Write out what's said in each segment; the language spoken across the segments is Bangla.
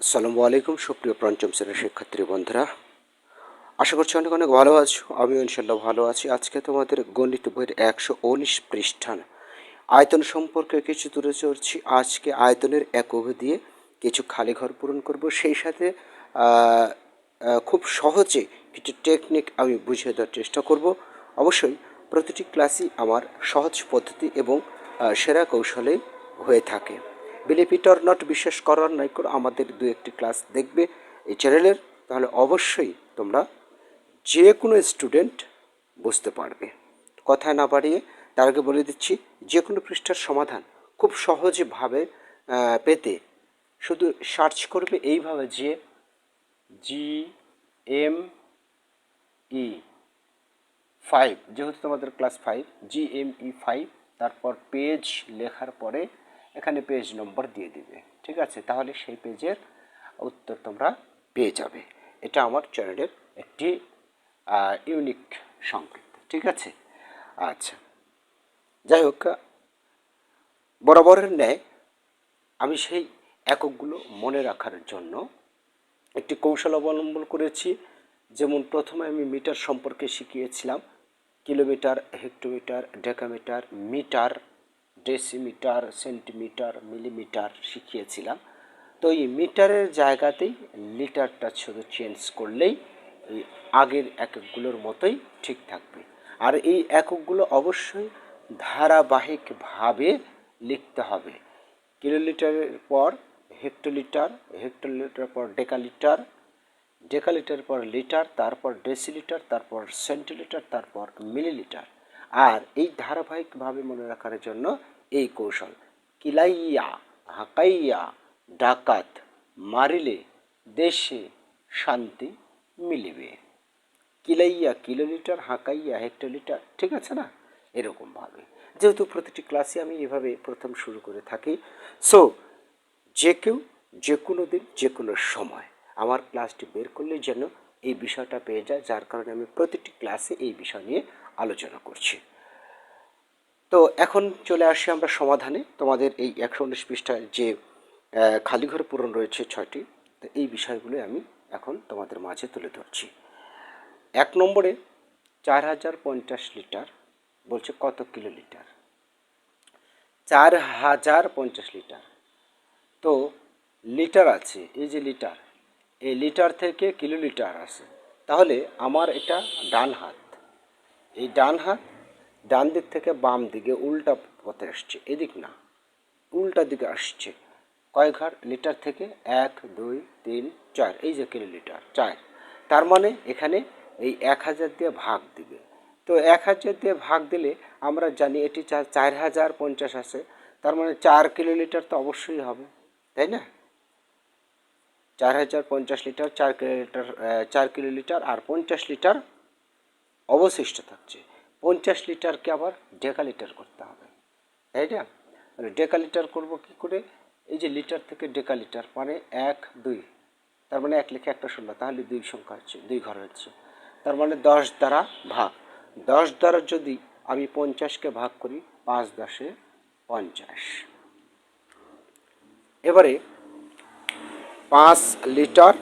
আসসালামু আলাইকুম, সুপ্রিয় পঞ্চম শ্রেণির শিক্ষার্থী বন্ধুরা। আশা করছি অনেক অনেক ভালো আছো, আমিও ইনশাল্লাহ ভালো আছি। আজকে তোমাদের গণিত বইয়ের একশো উনিশ পৃষ্ঠান। আয়তন সম্পর্কে কিছু তুলে চড়ছি আজকে আয়তনের একক দিয়ে কিছু খালি ঘর পূরণ করব। সেই সাথে খুব সহজে কিছু টেকনিক আমি বুঝিয়ে দেওয়ার চেষ্টা করব। অবশ্যই প্রতিটি ক্লাসই আমার সহজ পদ্ধতি এবং সেরা কৌশলে হয়ে থাকে। বিলিভ ইট অর নট বিশ্বাস করার নাই করে আমাদের দু একটি ক্লাস দেখবে এই চ্যানেলের তাহলে অবশ্যই তোমরা যে কোনো স্টুডেন্ট বুঝতে পারবে। কথায় না বাড়িয়ে তার আগে বলে দিচ্ছি যে কোনো পৃষ্ঠার সমাধান খুব সহজভাবে পেতে। শুধু সার্চ করবে এইভাবে যে জি এম ই ফাইভ যেহেতু তোমাদের class five G M E five তারপর পেজ লেখার পরে এখানে পেজ নম্বর দিয়ে দিবে। ঠিক আছে? তাহলে সেই পেজের উত্তর তোমরা পেয়ে যাবে। এটা আমার চ্যানেলের একটি ইউনিক সংকেত। ঠিক আছে? আচ্ছা। যাই হোক, বরাবরের ন্যায় আমি সেই এককগুলো মনে রাখার জন্য একটি কৌশল অবলম্বন করেছি। যেমন প্রথমে আমি মিটার সম্পর্কে শিখিয়েছিলাম। Kilometre, hectometre, decametre, metre decimetre, centimetre, millimetre শিখিয়েছিলাম। তো এই মিটারের জায়গাতেই লিটারটা শুধু চেঞ্জ করলেই এই আগের এককগুলোর মতোই ঠিক থাকবে। আর এই এককগুলো অবশ্যই ধারাবাহিকভাবে লিখতে হবে। কিলোলিটারের পর হেক্টোলিটার হেক্টোলিটার পর ডেকালিটার ডেকালিটার পর লিটার, তারপর ডেসিলিটার, তারপর সেন্টিলিটার, তারপর মিলিলিটার। আর এই ধারাবাহিকভাবে মনে রাখার জন্য এই কৌশল। কিলাইয়া, হাকাইয়া, ডাকাত, মারিলে দেশে শান্তি মিলিবে। কিলাইয়া কিলোলিটার, হাঁকাইয়া হেক্টোলিটার, ঠিক আছে না? এরকমভাবে যেহেতু প্রতিটি ক্লাসে আমি এভাবে প্রথম শুরু করে থাকি সো যে কেউ, যে কোনো দিন, যে কোনো সময় আমার ক্লাসটি বের করলে যেন এই বিষয়টা পেয়ে যায়, যার কারণে আমি প্রতিটি ক্লাসে এই বিষয় নিয়ে আলোচনা করছি। তো এখন চলে আসি আমরা সমাধানে। তোমাদের এই একশো উনিশ পৃষ্ঠায় যে খালি ঘর পূরণ রয়েছে ছয়টি, তো এই বিষয়গুলো আমি এখন তোমাদের মাঝে তুলে ধরছি। এক নম্বরে চার হাজার পঞ্চাশ লিটার বলছে কত কিলো লিটার চার হাজার পঞ্চাশ লিটার। তো লিটার আছে, এই যে লিটার, এই লিটার থেকে কিলোলিটার আছে। তাহলে আমার এটা ডান হাত, এই ডান হাত ডান দিক থেকে বাম দিকে উল্টা পথে আসছে, এদিক না, উল্টা দিকে আসছে। কয় ঘর লিটার থেকে এক, দুই, তিন, চার, এই যে কিলোলিটার চার। তার মানে এখানে এই এক হাজার দিয়ে ভাগ দিবে। তো এক হাজার দিয়ে ভাগ দিলে আমরা জানি এটি চার চার হাজার পঞ্চাশ আছে, তার মানে চার কিলোলিটার তো অবশ্যই হবে, তাই না? চার হাজার পঞ্চাশ লিটার, চার কিলোলিটার চার কিলোলিটার আর পঞ্চাশ লিটার অবশিষ্ট থাকছে। পঞ্চাশ লিটারকে আবার ডেকা লিটার করতে হবে। তাই না ডেকা লিটার করব কী করে? এই যে লিটার থেকে ডেকা লিটার মানে এক, দুই, তার মানে এক লিখে একটা ষোলো, তাহলে দুই সংখ্যা হচ্ছে, দুই ঘর হচ্ছে। তার মানে দশ দ্বারা ভাগ। দশ দ্বারা যদি আমি পঞ্চাশকে ভাগ করি, পাঁচ দশে পঞ্চাশ। এবারে পাঁচ লিটার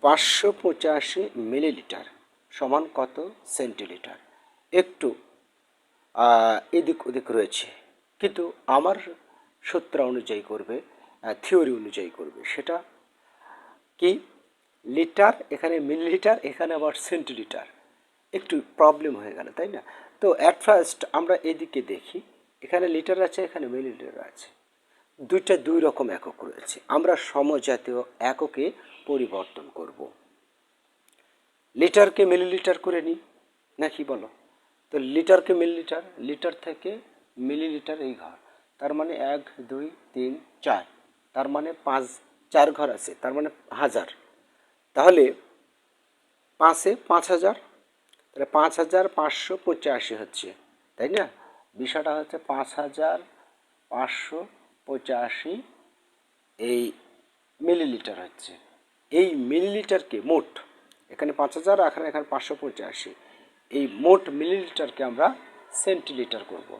পাঁচশো পঁচাশি মিলিলিটার সমান কত সেন্টিলিটার? একটু এদিক ওদিক রয়েছে। কিন্তু আমার সূত্র অনুযায়ী করবে থিওরি অনুযায়ী করবে সেটা কি? লিটার, এখানে মিলিলিটার, এখানে আবার সেন্টিলিটার। একটু প্রবলেম হয়ে গেল, তাই না? তো অ্যাট ফার্স্ট আমরা এদিকে দেখি, এখানে লিটার আছে, এখানে মিলিলিটার আছে। দুইটা দুই রকম একক রয়েছে। আমরা সমজাতীয় এককে পরিবর্তন করব। লিটারকে মিলিলিটার করে নিই, নাকি বলো? তো লিটারকে মিলিলিটার? লিটার থেকে মিলিলিটার এই ঘর। তার মানে এক, দুই, তিন, চার। তার মানে পাঁচ, চার ঘর আছে, তার মানে হাজার। তাহলে পাঁচে পাঁচ হাজার, তাহলে পাঁচ হাজার পাঁচশো পঁচাশি হচ্ছে, তাই না? বিষয়টা হচ্ছে পাঁচ হাজার পাঁচশো পঁচাশি এই মিলিলিটার হচ্ছে। এই মিলিলিটারকে মোট, এখানে পাঁচ হাজার, এখানে এখানে পাঁচশো পঁচাশি। এই মোট মিলিলিটারকে আমরা সেন্টিলিটার করব।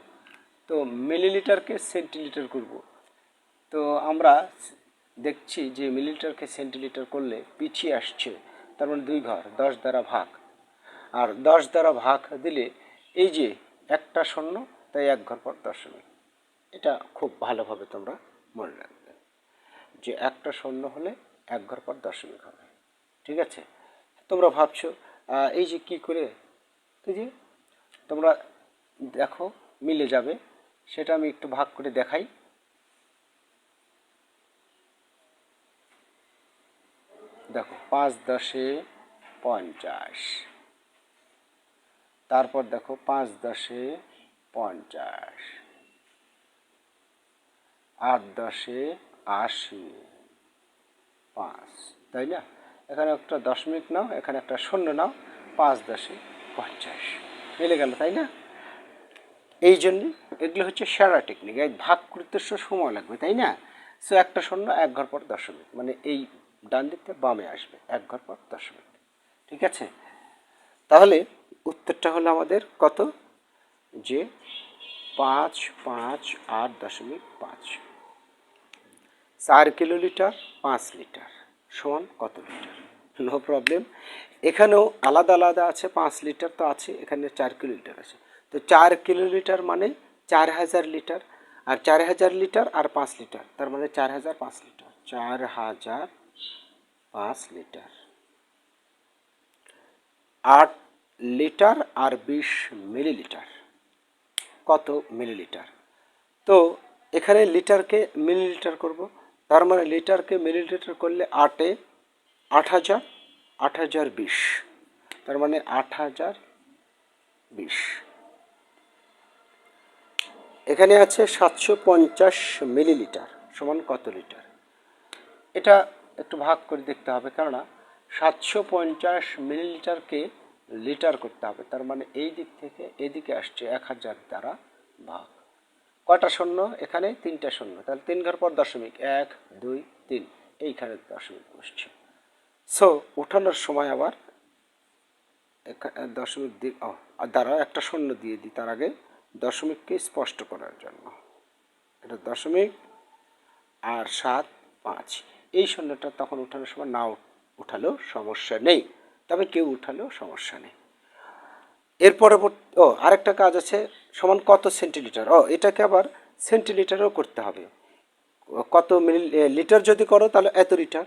তো মিলিলিটারকে সেন্টিলিটার করব। তো আমরা দেখছি যে মিলিলিটারকে সেন্টিলিটার করলে পিছিয়ে আসছে, তার মানে দুই ঘর, দশ দ্বারা ভাগ। আর দশ দ্বারা ভাগ দিলে এই যে একটা শূন্য, তাই এক ঘর পর দশমিক। এটা খুব ভালোভাবে তোমরা মনে রাখবে যে একটা শূন্য হলে এক ঘর পর দশমিক হবে। ঠিক আছে? তোমরা ভাবছ এই যে কি করে যে তোমরা দেখো, মিলে যাবে। সেটা আমি একটু ভাগ করে দেখাই। দেখো, পাঁচ দশে পঞ্চাশ। তারপর দেখো, পাঁচ দশে পঞ্চাশ। আট দশে আশি। পাঁচ। তাই না? এখানে একটা দশমিক নাও, এখানে একটা শূন্য নাও, পাঁচ দশে পঞ্চাশ। মিলে গেল, তাই না? এই জন্য এগুলো হচ্ছে সেরা টেকনিক এই ভাগ করতে সময় লাগবে, তাই না? সো একটা শূন্য, এক ঘর পর দশমিক মানে এই ডান দিকতে বামে আসবে, এক ঘর পর দশমিক ঠিক আছে? তাহলে উত্তরটা হলো আমাদের কত? যে পাঁচ পাঁচ, আট দশমিক পাঁচ। চার কিলোলিটার, পাঁচ লিটার। সমান কত লিটার? নো প্রবলেম এখানেও আলাদা আলাদা আছে, পাঁচ লিটার তো আছে, এখানে চার কিলোলিটার আছে। তো চার কিলোলিটার মানে চার হাজার লিটার, আর চার হাজার লিটার আর পাঁচ লিটার, তার মানে চার হাজার পাঁচ লিটার। চার হাজার পাঁচ লিটার। আট লিটার আর বিশ মিলিলিটার। কত মিলিলিটার? তো এখানে লিটারকে মিলিলিটার করব, তার মানে লিটারকে মিলিলিটার করলে আটে আট হাজার আট হাজার বিশ। তার মানে আট হাজার বিশ। এখানে আছে সাতশো পঞ্চাশ মিলিলিটার সমান কত লিটার? এটা একটু ভাগ করে দেখতে হবে, কেননা সাতশো পঞ্চাশ মিলিলিটারকে লিটার করতে হবে, তার মানে এই দিক থেকে এদিকে আসছে এক হাজার দ্বারা ভাগ। কয়টা শূন্য? এখানে তিনটা শূন্য। তাহলে তিন ঘর পর দশমিক এক, দুই, তিন। এইখানে দশমিক বসছে। সো উঠানোর সময় আবার দশমিক দিক দ্বারা একটা শূন্য দিয়ে দিই তার আগে দশমিককে স্পষ্ট করার জন্য। এটা দশমিক আর সাত পাঁচ। এই শূন্যটা তখন উঠানোর সময় না উঠ- উঠালেও সমস্যা নেই, তবে কেউ উঠালেও সমস্যা নেই। এর পরবর্তী, ও, আরেকটা কাজ আছে, সমান কত সেন্টিলিটার? ও, এটাকে আবার সেন্টিলিটারও করতে হবে। কত মিলি, লিটার যদি করো তাহলে এত লিটার?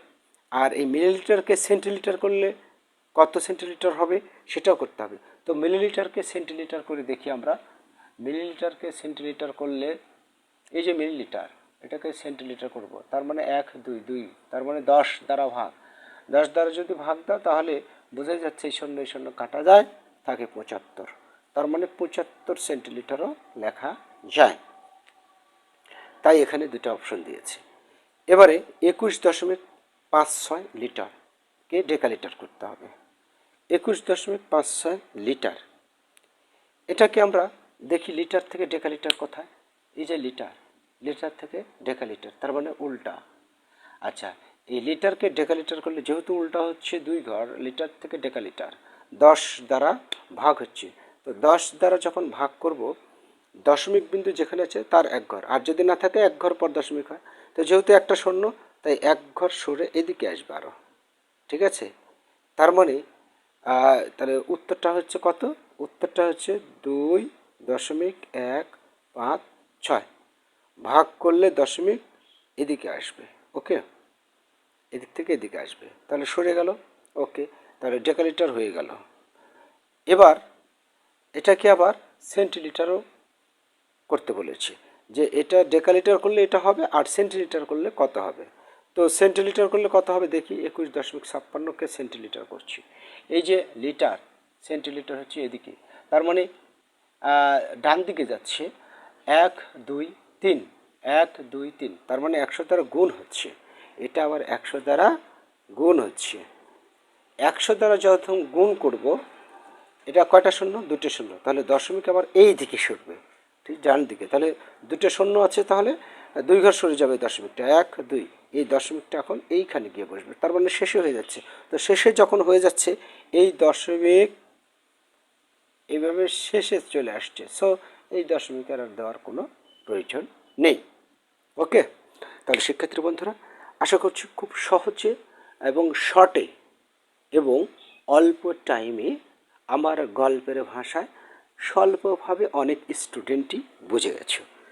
আর এই মিলিলিটারকে সেন্টিলিটার করলে কত সেন্টিলিটার হবে সেটাও করতে হবে। তো মিলিলিটারকে সেন্টিলিটার করে দেখি আমরা। মিলিলিটারকে সেন্টিলিটার করলে এই যে মিলিলিটার, এটাকে সেন্টিলিটার করব। তার মানে এক, দুই দুই, তার মানে দশ দ্বারা ভাগ। দশ দ্বারা যদি ভাগ দাও তাহলে বোঝা যাচ্ছে এই শূন্য এই শূন্য কাটা যায় থাকে পঁচাত্তর। তার মানে পঁচাত্তর সেন্টিলিটারও লেখা যায়। তাই এখানে দুটো অপশন দিয়েছে। এবারে একুশ দশমিক পাঁচ ছয় লিটারকে ডেকালিটার করতে হবে। একুশ দশমিক পাঁচ ছয় লিটার। এটাকে আমরা দেখি লিটার থেকে ডেকালিটার কোথায়? এই যে লিটার লিটার থেকে ডেকালিটার, তার মানে উল্টা। আচ্ছা এই লিটারকে ডেকালিটার করলে যেহেতু উল্টা হচ্ছে দুই ঘর, লিটার থেকে ডেকালিটার, দশ দ্বারা ভাগ হচ্ছে। তো দশ দ্বারা যখন ভাগ করব, দশমিক বিন্দু যেখানে আছে তার এক ঘর। আর যদি না থাকে, এক ঘর পর দশমিক হয়। তো যেহেতু একটা শূন্য তাই এক ঘর সরে এদিকে আসবে আরও ঠিক আছে? তার মানে তাহলে উত্তরটা হচ্ছে কত? উত্তরটা হচ্ছে দুই দশমিক এক পাঁচ ছয়। ভাগ করলে দশমিক এদিকে আসবে, ওকে? এদিক থেকে এদিকে আসবে। তাহলে সরে গেল, ওকে? তাহলে ডেকালিটার হয়ে গেল। এবার এটাকে আবার সেন্টিলিটারও করতে বলেছি যে এটা ডেকালিটার করলে এটা হবে আর সেন্টিলিটার করলে কত হবে? তো সেন্টিলিটার করলে কত হবে? দেখি, একুশ দশমিক ছাপ্পান্নকে সেন্টিলিটার করছি। এই যে লিটার সেন্টিলিটার হচ্ছে এদিকে। তার মানে ডান দিকে যাচ্ছে, এক, দুই, তিন, এক, দুই, তিন। তার মানে একশো দ্বারা গুণ হচ্ছে। এটা আবার একশো দ্বারা গুণ হচ্ছে। একশো দ্বারা যখন গুণ করব, এটা কয়টা শূন্য? দুটো শূন্য। তাহলে দশমিক আবার এই দিকে সরবে, ঠিক ডান দিকে। তাহলে দুটো শূন্য আছে, তাহলে দুই ঘর সরে যাবে দশমিকটা। এক, দুই। এই দশমিকটা এখন এইখানে গিয়ে বসবে। তার মানে শেষে হয়ে যাচ্ছে। তো শেষে যখন হয়ে যাচ্ছে, এই দশমিক এইভাবে শেষে চলে আসছে। সো এই দশমিক আর দেওয়ার কোনো প্রয়োজন নেই। ওকে তাহলে শিক্ষার্থী বন্ধুরা, আশা করছি খুব সহজে এবং শর্টে এবং অল্প টাইমে আমার গল্পের ভাষায় স্বল্পভাবে অনেক স্টুডেন্টই বুঝে গেছো।